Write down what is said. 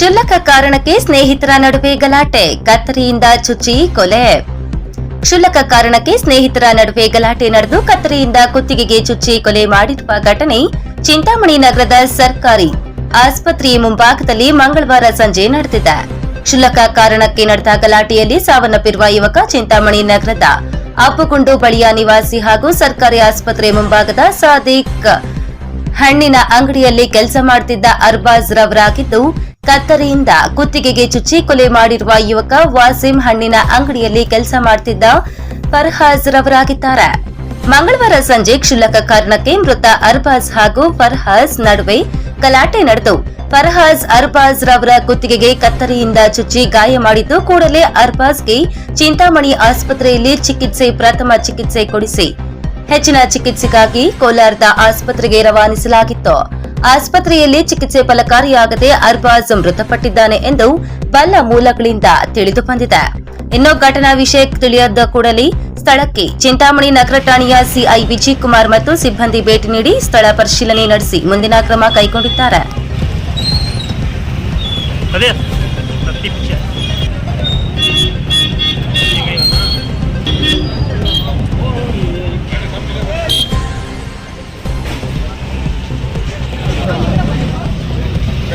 ಕ್ಷುಲ್ಲಕ ಕಾರಣಕ್ಕೆ ಸ್ನೇಹಿತರ ನಡುವೆ ಗಲಾಟೆ, ಕತ್ತರಿಯಿಂದ ಚುಚ್ಚಿ ಕೊಲೆ. ಕ್ಷುಲ್ಲಕ ಕಾರಣಕ್ಕೆ ಸ್ನೇಹಿತರ ನಡುವೆ ಗಲಾಟೆ ನಡೆದು ಕತ್ತರಿಯಿಂದ ಕುತ್ತಿಗೆಗೆ ಚುಚ್ಚಿ ಕೊಲೆ ಮಾಡಿರುವ ಘಟನೆ ಚಿಂತಾಮಣಿ ನಗರದ ಸರ್ಕಾರಿ ಆಸ್ಪತ್ರೆಯ ಮುಂಭಾಗದಲ್ಲಿ ಮಂಗಳವಾರ ಸಂಜೆ ನಡೆದಿದೆ. ಕ್ಷುಲ್ಲಕ ಕಾರಣಕ್ಕೆ ನಡೆದ ಗಲಾಟೆಯಲ್ಲಿ ಸಾವನ್ನಪ್ಪಿರುವ ಯುವಕ ಚಿಂತಾಮಣಿ ನಗರದ ಅಪ್ಪುಗುಂಡು ಬಳಿಯ ನಿವಾಸಿ ಹಾಗೂ ಸರ್ಕಾರಿ ಆಸ್ಪತ್ರೆ ಮುಂಭಾಗದ ಸಾದಿಕ್ ಹಣ್ಣಿನ ಅಂಗಡಿಯಲ್ಲಿ ಕೆಲಸ ಮಾಡುತ್ತಿದ್ದ ಅರ್ಬಾಜ್ ರವರಾಗಿದ್ದು ಕತ್ತರಿಯಿಂದ ಕುತ್ತಿಗೆಗೆ ಚುಚ್ಚಿ ಕೊಲೆ ಮಾಡಿರುವ ಯುವಕ ವಾಸಿಂ ಹಣ್ಣಿನ ಅಂಗಡಿಯಲ್ಲಿ ಕೆಲಸ ಮಾಡುತ್ತಿದ್ದ ಫರ್ಹಾಜ್ ರವರಾಗಿದ್ದಾರೆ. ಮಂಗಳವಾರ ಸಂಜೆ ಕ್ಷುಲ್ಲಕ ಕಾರಣಕ್ಕೆ ಮೃತ ಅರ್ಬಾಜ್ ಹಾಗೂ ಫರ್ಹಾಜ್ ನಡುವೆ ಗಲಾಟೆ ನಡೆದು ಫರ್ಹಾಜ್ ಅರ್ಬಾಜ್ ರವರ ಕುತ್ತಿಗೆಗೆ ಕತ್ತರಿಯಿಂದ ಚುಚ್ಚಿ ಗಾಯ ಮಾಡಿದ್ದು ಕೂಡಲೇ ಅರ್ಬಾಜ್ಗೆ ಚಿಂತಾಮಣಿ ಆಸ್ಪತ್ರೆಯಲ್ಲಿ ಚಿಕಿತ್ಸೆ, ಪ್ರಥಮ ಚಿಕಿತ್ಸೆ ಕೊಡಿಸಿ. ಹೆಚ್ಚಿನ ಚಿಕಿತ್ಸೆಗಾಗಿ ಕೋಲಾರದ ಆಸ್ಪತ್ರೆಗೆ ರವಾನಿಸಲಾಗಿತ್ತು. ಆಸ್ಪತ್ರೆಯಲ್ಲಿ ಚಿಕಿತ್ಸೆ ಫಲಕಾರಿಯಾಗದೆ ಅರ್ಬಾಜ್ ಮೃತಪಟ್ಟಿದ್ದಾನೆ ಎಂದು ಬಲ್ಲ ಮೂಲಗಳಿಂದ ತಿಳಿದು ಬಂದಿದೆ. ಇನ್ನು ಘಟನಾ ವಿಷಯ ತಿಳಿಯದ ಕೂಡಲೇ ಸ್ಥಳಕ್ಕೆ ಚಿಂತಾಮಣಿ ನಗರ ಠಾಣೆಯ ಸಿಐ ವಿಜಯ್ ಕುಮಾರ್ ಮತ್ತು ಸಿಬ್ಬಂದಿ ಭೇಟಿ ನೀಡಿ ಸ್ಥಳ ಪರಿಶೀಲನೆ ನಡೆಸಿ ಮುಂದಿನ ಕ್ರಮ ಕೈಗೊಂಡಿದ್ದಾರೆ.